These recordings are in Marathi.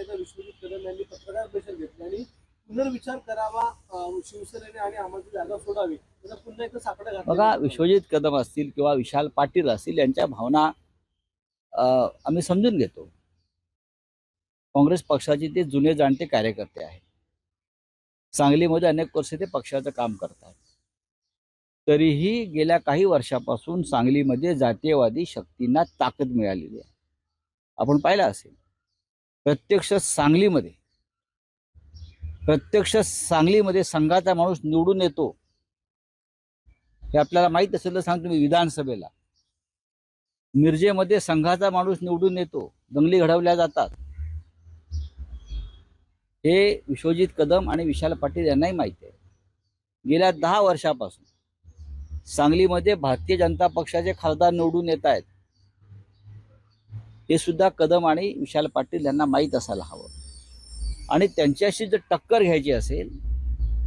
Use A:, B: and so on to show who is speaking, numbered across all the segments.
A: एकदा विश्वजित कदम यांनी पत्रकार परिषद घेतली आणि पुनर्विचार करावा शिवसेनेने आणि आम्हाला जागा सोडावी. पुन्हा एकदा साकडा
B: बघा विश्वजित कदम असतील किंवा विशाल पाटील असतील यांच्या भावना आम्ही समजून घेतो. काँग्रेस पक्षाचे ते जुने जाणते कार्यकर्ते आहेत. सांगलीमध्ये अनेक वर्ष ते पक्षाचं काम करतात. तरीही गेल्या काही वर्षापासून सांगलीमध्ये जातीयवादी शक्तींना ताकद मिळालेली आहे. आपण पाहिलं असेल प्रत्यक्ष सांगलीमध्ये प्रत्यक्ष सांगलीमध्ये संघाचा माणूस निवडून येतो हे आपल्याला माहीत असेल तर सांगतो मी विधानसभेला. मिरजेमध्ये संघाचा माणूस निवडून येतो दंगली घडवल्या जातात. हे विश्वजित कदम आणि विशाल पाटील यांनाही माहिती आहे. गेल्या दहा वर्षापासून सांगलीमध्ये भारतीय जनता पक्षाचे खासदार निवडून येत आहेत. हे सुद्धा कदम आणि विशाल पाटील यांना माहीत असायला हवं. आणि त्यांच्याशी जर टक्कर घ्यायची असेल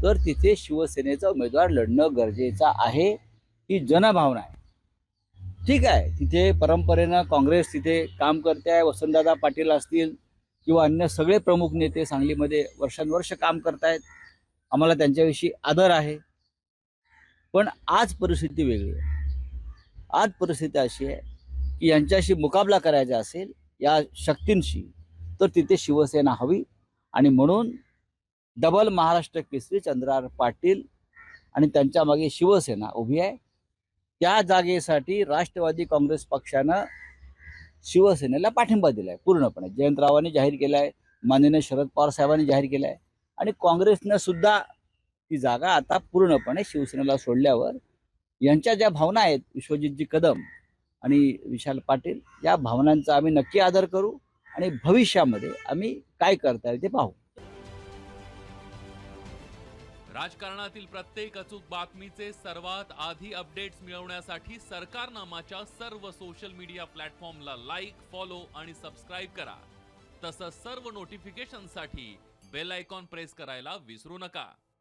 B: तर तिथे शिवसेनेचा उमेदवार लढणं गरजेचं आहे ही जनभावना आहे. ठीक आहे तिथे परंपरेनं काँग्रेस तिथे काम करते आहे वसंतदादा पाटील असतील किंवा अन्य सगळे प्रमुख नेते सांगलीमध्ये वर्षानुवर्ष काम करतायत आम्हाला त्यांच्याविषयी आदर आहे. पण आज परिस्थिती वेगळी आहे. आज परिस्थिती अशी आहे की यांच्याशी मुकाबला करायचा असेल या शक्तींशी तर तिथे शिवसेना हवी. आणि म्हणून डबल महाराष्ट्र केसरी चंद्रार पाटील आणि त्यांच्या मागे शिवसेना उभी आहे. त्या जागेसाठी राष्ट्रवादी काँग्रेस पक्षानं शिवसेनेला पाठिंबा दिलाय पूर्णपणे. जयंतरावांनी जाहीर केलाय माननीय शरद पवार साहेबांनी जाहीर केलाय. आणि काँग्रेसनं सुद्धा ती जागा आता पूर्णपणे शिवसेनेला सोडल्यावर यांच्या ज्या भावना आहेत विश्वजितजी कदम आणि विशाल पाटील या भावनांचा आम्ही नक्की आदर करू आणि भविष्यामध्ये आम्ही काय करता येईल ते पाहू.
C: राजकारणातील प्रत्येक अचूक बातमीचे सर्वात आधी अपडेट्स मिळवण्यासाठी सरकारनामाच्या सर्व सोशल मीडिया प्लॅटफॉर्मला लाईक फॉलो आणि सबस्क्राईब करा. तसंच सर्व नोटिफिकेशनसाठी बेल आयकॉन प्रेस करायला विसरू नका.